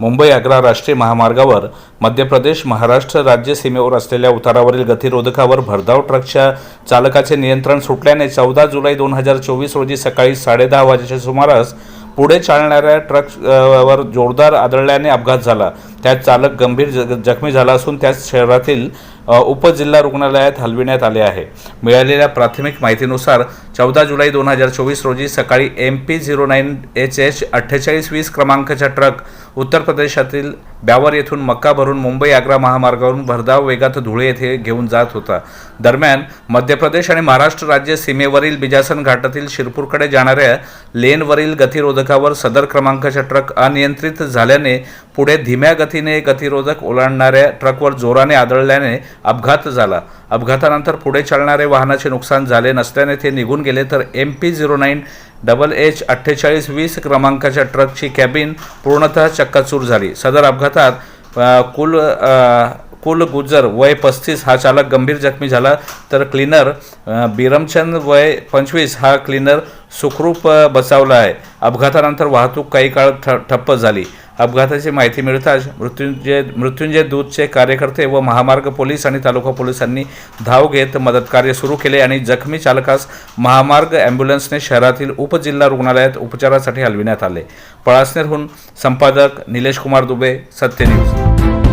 मुंबई आग्रा राष्ट्रीय महामार्गावर मध्य प्रदेश महाराष्ट्र राज्य सीमेवर असलेल्या उतारावरील गतिरोधकावर भरधाव ट्रकच्या चालकाचे नियंत्रण सुटल्याने चौदा जुलै दोन हजार चोवीस रोजी सकाळी साडेदहा वाजेच्या सुमारास पुढे चालणाऱ्या ट्रक वर जोरदार आदळल्याने अपघात झाला. त्यात चालक गंभीर जखमी झाला असून त्यास शहरातील उपजिल्हा रुग्णालयात हलविण्यात आले आहे. मिळालेल्या प्राथमिक माहितीनुसार चौदा जुलै दोन हजार चोवीस रोजी सकाळी M P zero nine H H अठ्ठेचाळीस वीस क्रमांकाचा ट्रक उत्तर प्रदेशातील ब्यावर येथून मक्का भरून मुंबई आग्रा महामार्गावरून भरधाव वेगात धुळे येथे घेऊन जात होता. दरम्यान मध्य प्रदेश आणि महाराष्ट्र राज्य सीमेवरील बिजासन घाटातील शिरपूरकडे जाणाऱ्या लेनवरील गतिरोधकावर सदर क्रमांकाचा ट्रक अनियंत्रित झाल्याने पुढे धीम्या गती गतीने गतिरोधक ओलांडणाऱ्या ट्रकवर जोराने आदळल्याने अपघात झाला. अपघातानंतर पुढे चालणारे वाहनाचे नुकसान झाले नसल्याने ते निघून गेले तर M P zero nine double H अठ्ठेचाळीस वीस क्रमांकाच्या ट्रकची कॅबिन पूर्णतः चक्काचूर झाली. सदर अपघातात कुल कुल गुज्जर वय पस्तीस हा चालक गंभीर जखमी झाला. तर क्लीनर बिरमचंद वय पंचवीस हा क्लीनर सुखरूप बचावला आहे. अपघातानंतर वाहतूक काही काळ ठ ठप्प झाली. अपघाताची माहिती मिळताच मृत्युंजय मृत्युंजय दूतचे कार्यकर्ते व महामार्ग पोलीस आणि तालुका पोलिसांनी धाव घेत मदतकार्य सुरू केले आणि जखमी चालकास महामार्ग ॲम्ब्युलन्सने शहरातील उपजिल्हा रुग्णालयात उपचारासाठी हलविण्यात आले. पळासनेरहून संपादक निलेश कुमार दुबे सत्य न्यूज